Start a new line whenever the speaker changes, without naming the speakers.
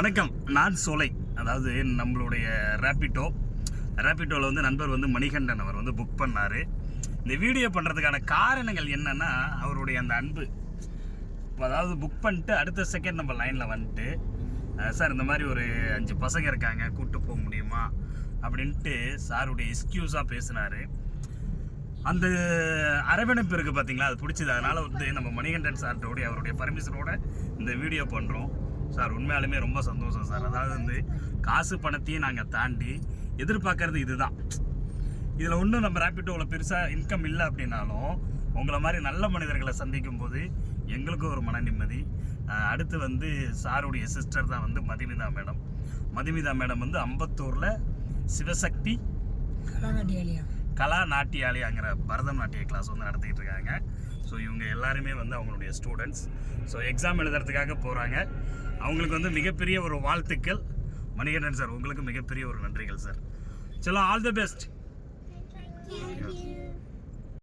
வணக்கம் நான் சோலை. அதாவது நம்மளுடைய ரேப்பிட்டோ ரேப்பிட்டோவில் வந்து நண்பர் வந்து மணிகண்டன் அவர் வந்து புக் பண்ணார். இந்த வீடியோ பண்ணுறதுக்கான காரணங்கள் என்னன்னா அவருடைய அந்த அன்பு. அதாவது புக் பண்ணிட்டு அடுத்த செகண்ட் நம்ம லைனில் வந்துட்டு சார் இந்த மாதிரி ஒரு அஞ்சு பசங்க இருக்காங்க கூப்பிட்டு போக முடியுமா? அப்படின்ட்டு சாருடைய எக்ஸ்கியூஸாக பேசினார். அந்த அரவணைப்பு இருக்குது பார்த்தீங்களா அது பிடிச்சது. அதனால் வந்து நம்ம மணிகண்டன் சார்ட்டோடைய அவருடைய பர்மிஷனோட இந்த வீடியோ பண்ணுறோம் சார் உண்மையாலுமே ரொம்ப சந்தோஷம் சார். அதாவது வந்து காசு பணத்தையும் நாங்கள் தாண்டி எதிர்பார்க்கறது இதுதான். இதில் ஒன்றும் நம்ம ரேப்பிட்டோவில் பெருசாக இன்கம் இல்லை அப்படின்னாலும் உங்களை மாதிரி நல்ல மனிதர்களை சந்திக்கும் போது எங்களுக்கும் ஒரு மன நிம்மதி. அடுத்து வந்து சாருடைய சிஸ்டர் தான் வந்து மதுமிதா மேடம். மதுமிதா மேடம் வந்து அம்பத்தூரில் சிவசக்தி கலா நாட்டியாலயங்கிற பரதநாட்டிய கிளாஸ் வந்து நடத்திட்டு இருக்காங்க. ஸோ இவங்க எல்லாருமே வந்து அவங்களுடைய ஸ்டூடெண்ட்ஸ் ஸோ எக்ஸாம் எழுதுறதுக்காக போகிறாங்க அவங்களுக்கு வந்து மிகப்பெரிய ஒரு வாழ்த்துக்கள். மணிகண்டன் சார் உங்களுக்கு மிகப்பெரிய ஒரு நன்றிகள் சார். சலோ ஆல் தி பெஸ்ட்